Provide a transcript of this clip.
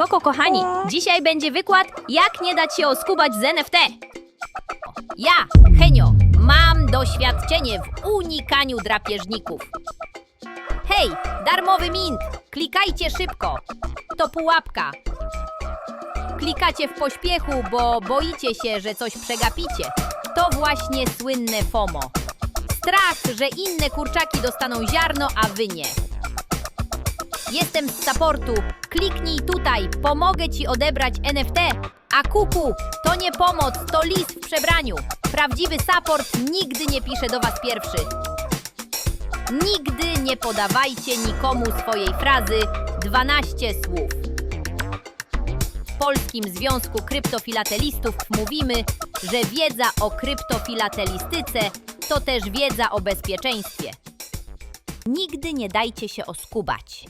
Koko, kochani, dzisiaj będzie wykład, jak nie dać się oskubać z NFT. Ja, Henio, mam doświadczenie w unikaniu drapieżników. Hej, darmowy mint, klikajcie szybko. To pułapka. Klikacie w pośpiechu, bo boicie się, że coś przegapicie. To właśnie słynne FOMO. Strach, że inne kurczaki dostaną ziarno, a wy nie. Jestem z supportu. Kliknij tutaj, pomogę ci odebrać NFT. A kuku, to nie pomoc, to lis w przebraniu. Prawdziwy support nigdy nie pisze do was pierwszy. Nigdy nie podawajcie nikomu swojej frazy 12 słów. W Polskim Związku Kryptofilatelistów mówimy, że wiedza o kryptofilatelistyce to też wiedza o bezpieczeństwie. Nigdy nie dajcie się oskubać.